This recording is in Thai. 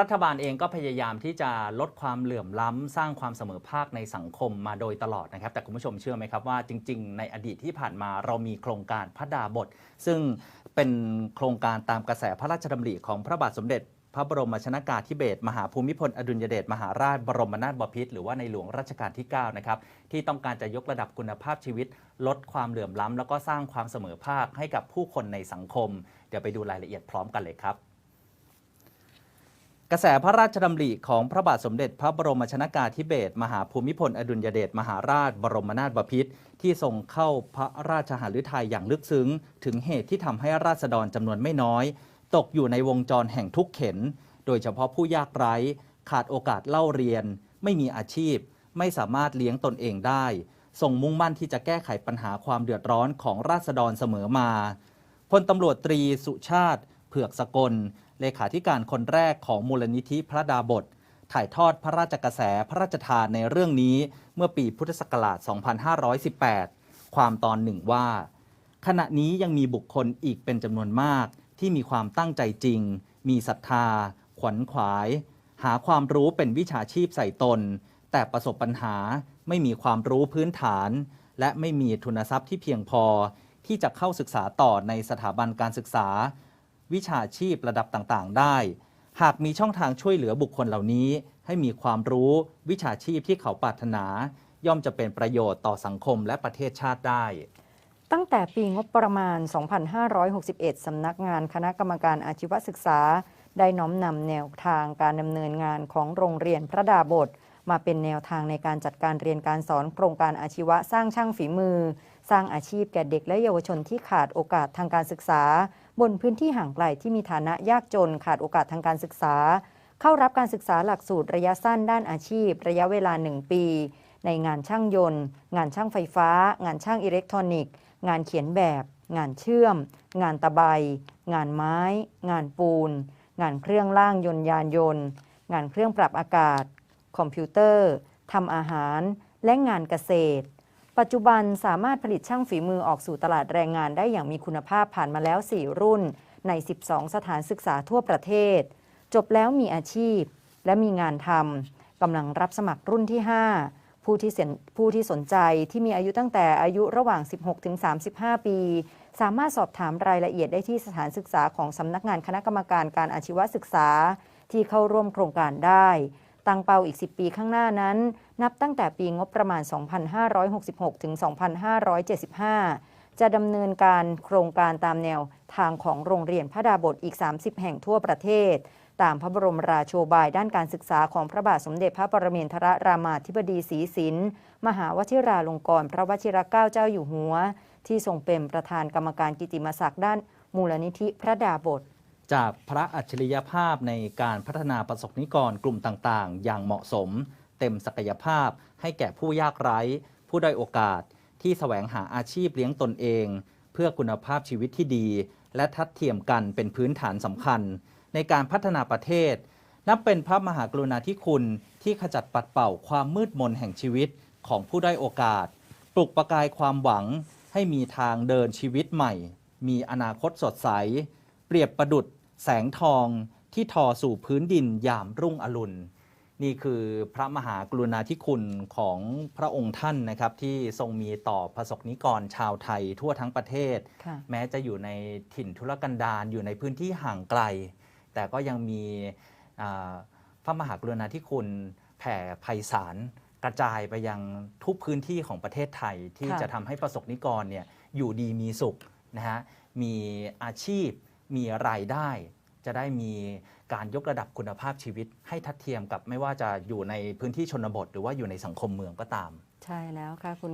รัฐบาลเองก็พยายามที่จะลดความเหลื่อมล้ำสร้างความเสมอภาคในสังคมมาโดยตลอดนะครับ แต่คุณผู้ชมเชื่อไหมครับว่าจริง ๆ ในอดีตที่ผ่านมาเรามีโครงการพระดาบท ซึ่งเป็นโครงการตามกระแสพระราชดำริของพระบาทสมเด็จพระบรมชนากาธิเบศรมหาภูมิพลอดุลยเดชมหาราชบรมนาถบพิตรหรือว่าในหลวงรัชกาลที่ 9 นะครับ ที่ต้องการจะยกระดับคุณภาพชีวิต ลดความเหลื่อมล้ำ แล้วก็สร้างความเสมอภาคให้กับผู้คนในสังคม เดี๋ยวไปดูรายละเอียดพร้อมกันเลยครับ กระแสพระราชดำริของพระบาทสมเด็จพระบรมชนากาธิเบศรมหาภูมิพล อดุลยเดชมหาราช บรมนาถบพิตรที่ทรงเข้าพระราชหฤทัยอย่างลึกซึ้ง ถึงเหตุที่ทำให้ราษฎรจำนวนไม่น้อย ตกอยู่ในวงจรแห่งทุกข์เข็น โดยเฉพาะผู้ยากไร้ ขาดโอกาสเล่าเรียน ไม่มีอาชีพ ไม่สามารถเลี้ยงตนเองได้ทรงมุ่งมั่นที่จะแก้ไขปัญหาความเดือดร้อนของราษฎรเสมอมาพลตำรวจตรีสุชาติ เผือกสกล เลขาธิการคนแรกของมูลนิธิพระดาบท ถ่ายทอดพระราชกระแสพระราชทานในเรื่องนี้เมื่อปีพุทธศักราช 2518 ความตอนหนึ่งว่า ขณะนี้ยังมีบุคคลอีกเป็นจำนวนมากที่มีความตั้งใจจริง มีศรัทธา ขวัญขวาย หาความรู้เป็นวิชาชีพใส่ตน แต่ประสบปัญหาไม่มีความรู้พื้นฐาน และไม่มีทุนทรัพย์ที่เพียงพอที่จะเข้าศึกษาต่อในสถาบันการศึกษา วิชาชีพระดับต่างๆ ได้ หากมีช่องทางช่วยเหลือบุคคลเหล่านี้ ให้มีความรู้วิชาชีพที่เขาปรารถนา ย่อมจะเป็นประโยชน์ต่อสังคมและประเทศชาติได้ ตั้งแต่ปีงบประมาณ 2561 สำนักงานคณะกรรมการอาชีวศึกษา ได้น้อมนำแนวทางการดำเนินงานของโรงเรียนพระดาบทมาเป็นแนวทางในการจัดการเรียนการสอนโครงการอาชีวะสร้างช่างฝีมือ สร้างอาชีพแก่เด็กและเยาวชนที่ขาดโอกาสทางการศึกษา บนพื้นที่ห่างไกลที่มีฐานะยากจนขาดโอกาสทางการศึกษา เข้ารับการศึกษาหลักสูตรระยะสั้นด้านอาชีพ ระยะเวลา 1 ปี ในงานช่างยนต์ งานช่างไฟฟ้า งานช่างอิเล็กทรอนิกส์ งานเขียนแบบ งานเชื่อม งานตะไบ งานไม้ งานปูน งานเครื่องล่างยนต์ยานยนต์ งานเครื่องปรับอากาศ คอมพิวเตอร์ทำอาหาร และงานเกษตร ปัจจุบันสามารถผลิตช่างฝีมือออกสู่ตลาดแรงงานได้อย่างมีคุณภาพผ่านมาแล้ว 4 รุ่น ใน 12 สถานศึกษาทั่วประเทศ จบแล้วมีอาชีพ และมีงานทำกำลังรับสมัครรุ่นที่ 5 ผู้ที่เสนผู้ที่สนใจที่มีอายุตั้งแต่อายุระหว่าง 16-35 ปี สามารถสอบถามรายละเอียดได้ที่สถานศึกษาของสำนักงานคณะกรรมการการอาชีวศึกษา ที่เข้าร่วมโครงการได้ ตั้งเป้าอีก 10 ปีข้างหน้านั้น นับตั้งแต่ปีงบประมาณ 2566 ถึง 2575 จะดำเนินการโครงการตามแนวทางของโรงเรียนพระดาบทอีก 30 แห่งทั่วประเทศ ตามพระบรมราโชบายด้านการศึกษาของพระบาทสมเด็จพระปรมินทรรามาธิบดีศรีสินมหาวชิราลงกรณ์พระวชิรเกล้าเจ้าอยู่หัว ที่ทรงเป็นประธานกรรมการกิติมศักดิ์ด้านมูลนิธิพระดาบท จากพระอัจฉริยภาพในการพัฒนาประสบนิกรกลุ่มต่างๆ อย่างเหมาะสม เต็มศักยภาพ ให้แก่ผู้ยากไร้ ผู้ด้อยโอกาส ที่แสวงหาอาชีพเลี้ยงตนเอง เพื่อคุณภาพชีวิตที่ดี และทัดเทียมกันเป็นพื้นฐานสำคัญ ในการพัฒนาประเทศ นับเป็นพระมหากรุณาธิคุณที่ขจัดปัดเป่าความมืดมนแห่งชีวิตของผู้ด้อยโอกาส ปลุกประกายความหวังให้มีทางเดินชีวิตใหม่ มีอนาคตสดใส เปรียบประดุดแสงทองที่ทอสู่พื้นดินยามรุ่งอรุณ นี่คือพระมหากรุณาธิคุณของพระองค์ท่านนะครับที่ทรงมีต่อประสบนิกรชาวไทยทั่วทั้งประเทศค่ะแม้จะอยู่ในถิ่นทุรกันดารอยู่ในพื้นที่ห่างไกล แต่ก็ยังมีอ่าพระมหากรุณาธิคุณแผ่ไพศาลกระจายไปยังทุกพื้นที่ของประเทศไทยที่ค่ะจะทำให้ประสบนิกรเนี่ยอยู่ดีมีสุขนะฮะมีอาชีพ มีรายได้ จะได้มีการยกระดับคุณภาพชีวิต ให้ทัดเทียมกับไม่ว่าจะอยู่ในพื้นที่ชนบท หรือว่าอยู่ในสังคมเมืองก็ตาม ใช่แล้วค่ะคุณ